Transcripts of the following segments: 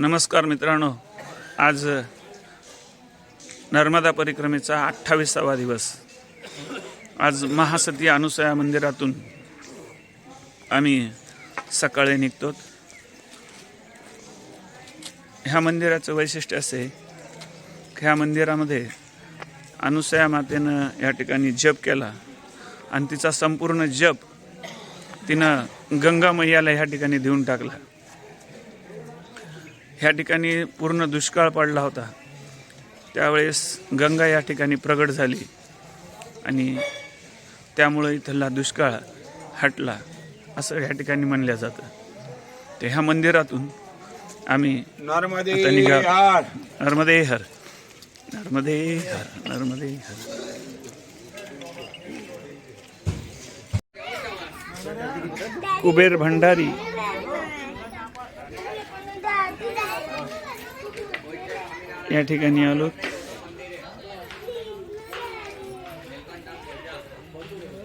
नमस्कार मित्रांनो. आज नर्मदा परिक्रमेचा अठ्ठावीसावा दिवस. आज महासती अनुसया मंदिरातून आम्ही सकाळी निघतो. ह्या मंदिराचं वैशिष्ट्य असे आहे की ह्या मंदिरामध्ये अनुसया मातेनं या ठिकाणी जप केला आणि तिचा संपूर्ण जप तिनं गंगा मैयाला ह्या ठिकाणी देऊन टाकला. ह्या ठिकाणी पूर्ण दुष्काळ पडला होता. त्यावेळेस गंगा या ठिकाणी प्रगट झाली. आणि त्यामुळे इथला दुष्काळ हटला असं या ठिकाणी म्हणलं जातं. ते ह्या मंदिरातून आम्ही निघा. हार. नर्मदे हर. नर्मदे हर. नर्मदे हर. कुबेर भंडारी. या ठिकाणी आलो.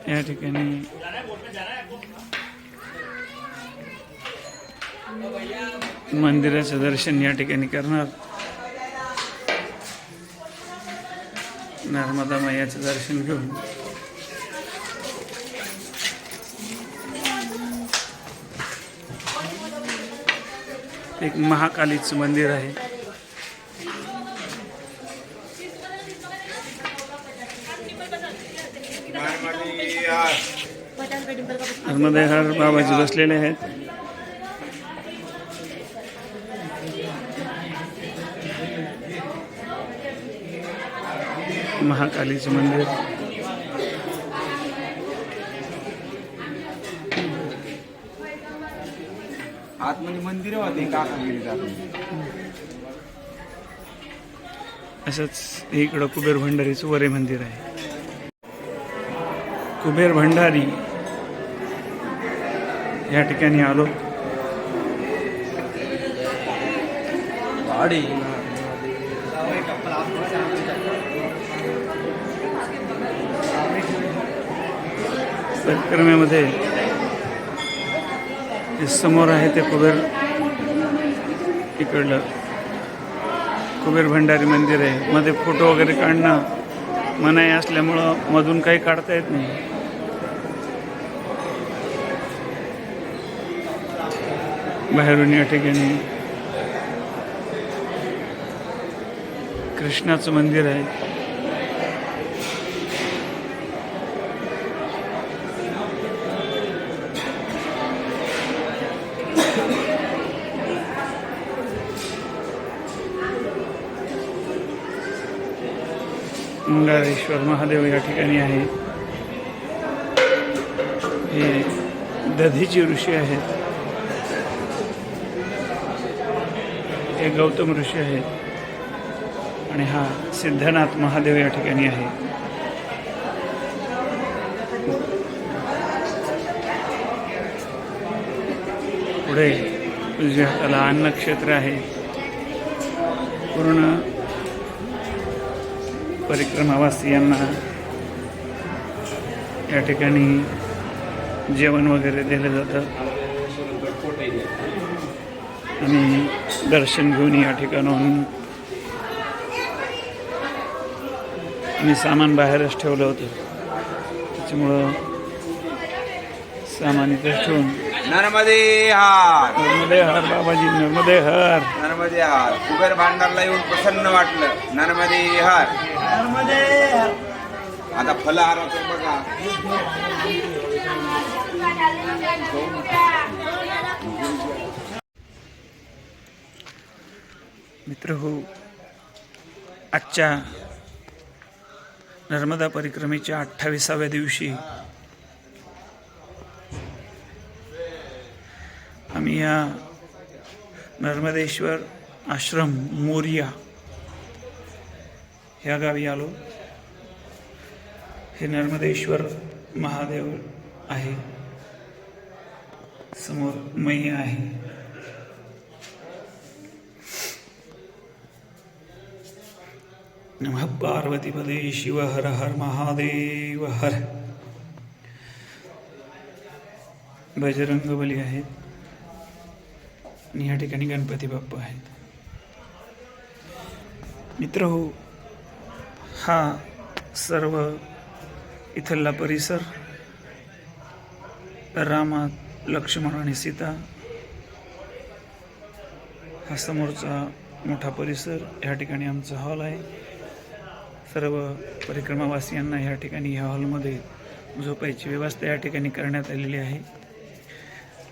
या ठिकाणी मंदिराचं दर्शन या ठिकाणी करणार. नर्मदा मैयाचं दर्शन घेऊन. एक महाकालीचं मंदिर आहे नॉर्मली हार नर्मदे हर बाबाजी बसलेले आहेत. महाकालीचं मंदिर. आतमध्ये मंदिर होते काकागिरीत आतमध्ये असंच इकडं कुबेर भंडारीचं वरे मंदिर आहे. कुबेर भंडारी या ठिकाणी आलो. परिक्रमेमध्ये जे समोर आहे ते कुबेर इकडलं. कुबेर भंडारी मंदिर आहे. मध्ये फोटो वगैरे काढणं मनाई असल्यामुळं मधून काही काढता येत नाही. बाहेरून या ठिकाणी कृष्णाचं मंदिर आहे. मंगारेश्वर महादेव या ठिकाणी आहे. हे दधीची ऋषी आहेत. हे गौतम ऋषी आहेत. आणि हा सिद्धनाथ महादेव या ठिकाणी आहे. पुढे उजव्या हाताला अन्नक्षेत्र आहे. पूर्ण परिक्रमावासियांना या ठिकाणी जेवण वगैरे दिलं जातं. आणि दर्शन घेऊन या ठिकाणाहून. मी सामान बाहेरच ठेवलं होतं. त्याच्यामुळं सामान इथं ठेवून. नर्मदे हार. नर्मदे हर बाबाजी नर्मदे हर. नर्मदे हार. कुबेर भांडारला येऊन प्रसन्न वाटलं. नर्मदे हार. आता फलहाराचं बघा. मित्र हो आजच्या नर्मदा परिक्रमेच्या अठ्ठावीसाव्या दिवशी आम्ही या नर्मदेश्वर आश्रम मोरिया ह्या गावी आलो. हे नर्मदेश्वर महादेव आहे. समोर मैया आहे. नमः पार्वतीपदे शिव हर हर महादेव हर। बजरंगबली आहेत. आणि या ठिकाणी गणपती बाप्पा आहेत. मित्र हो हा सर्व इथला परिसर रामा लक्ष्मण आणि सीता हा समोरचा मोठा परिसर या ठिकाणी आमचा हॉल आहे. सर्व परिक्रमावासियांना या ठिकाणी ह्या हॉलमध्ये झोपायची व्यवस्था या ठिकाणी करण्यात आलेली आहे.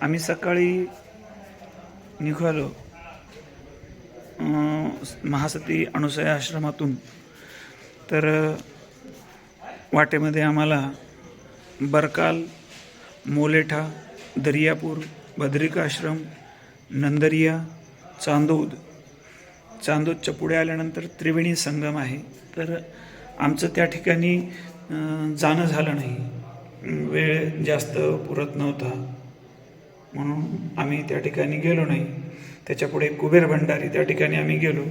आम्ही सकाळी निघालो. महासती अणुसया आश्रमातून. तर वाटेमध्ये आम्हाला बरकाल मोलेठा दर्यापूर बद्रिकाश्रम नंदरिया चांदोद चांदोदच्या पुढे आल्यानंतर त्रिवेणी संगम आहे. तर आमचं त्या ठिकाणी जाणं झालं नाही. वेळ जास्त पुरत नव्हता. म्हणून आम्ही त्या ठिकाणी गेलो नाही. त्याच्यापुढे कुबेर भंडारी त्या ठिकाणी आम्ही गेलो.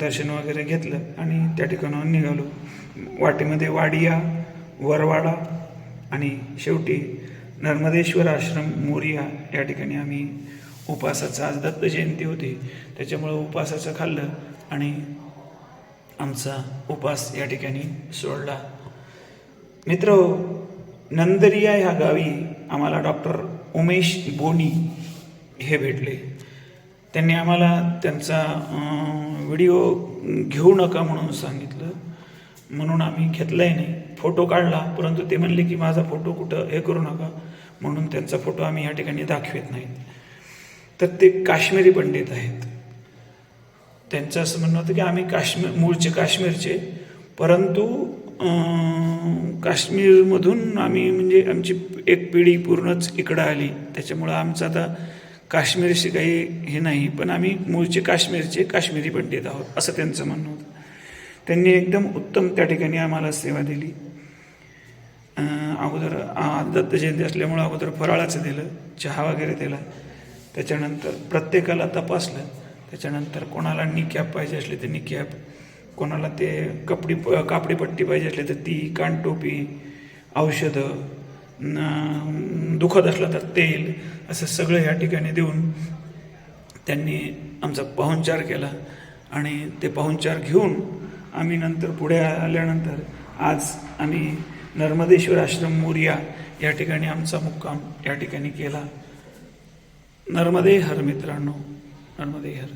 दर्शन वगैरे घेतलं आणि त्या ठिकाणाहून निघालो. वाटेमध्ये वाडिया वरवाडा आणि शेवटी नर्मदेश्वर आश्रम मोरिया या ठिकाणी आम्ही उपासाचं. आज दत्त जयंती होती त्याच्यामुळं उपासाचं खाल्लं आणि आमचा उपास या ठिकाणी सोडला. मित्र नंदरिया ह्या गावी आम्हाला डॉक्टर उमेश बोनी हे भेटले. त्यांनी आम्हाला त्यांचा व्हिडिओ घेऊ नका म्हणून सांगितलं. म्हणून आम्ही घेतलाही नाही. फोटो काढला परंतु ते म्हणले की माझा फोटो कुठं हे करू नका. म्हणून त्यांचा फोटो आम्ही या ठिकाणी दाखवत नाहीत. तर ते काश्मीरी पंडित आहेत. त्यांचं असं म्हणणं होतं की आम्ही काश्मीर मूळचे काश्मीरचे परंतु काश्मीरमधून आम्ही म्हणजे आमची एक पिढी पूर्णच इकडं आली. त्याच्यामुळं आमचं आता काश्मीरशी काही हे नाही पण आम्ही मूळचे काश्मीरचे काश्मीरी पंडित आहोत असं त्यांचं म्हणणं होतं. त्यांनी एकदम उत्तम त्या ठिकाणी आम्हाला सेवा दिली. अगोदर दत्त जयंती असल्यामुळं अगोदर फराळाचं दिलं चहा वगैरे दिला. त्याच्यानंतर प्रत्येकाला तपासलं. त्याच्यानंतर कोणाला निकॅप पाहिजे असले तर निकॅप. कोणाला ते कपडी कापडी पट्टी पाहिजे असली तर ती कानटोपी औषधं दुखत असलं तर तेल असं सगळं ह्या ठिकाणी देऊन त्यांनी आमचा पाहुणचार केला. आणि ते पाहुणचार घेऊन आम्ही नंतर पुढे आल्यानंतर आज आम्ही नर्मदेश्वर आश्रम मोरिया या ठिकाणी आमचा मुक्काम या ठिकाणी केला. नर्मदे हर मित्रांनो नर्मदे हर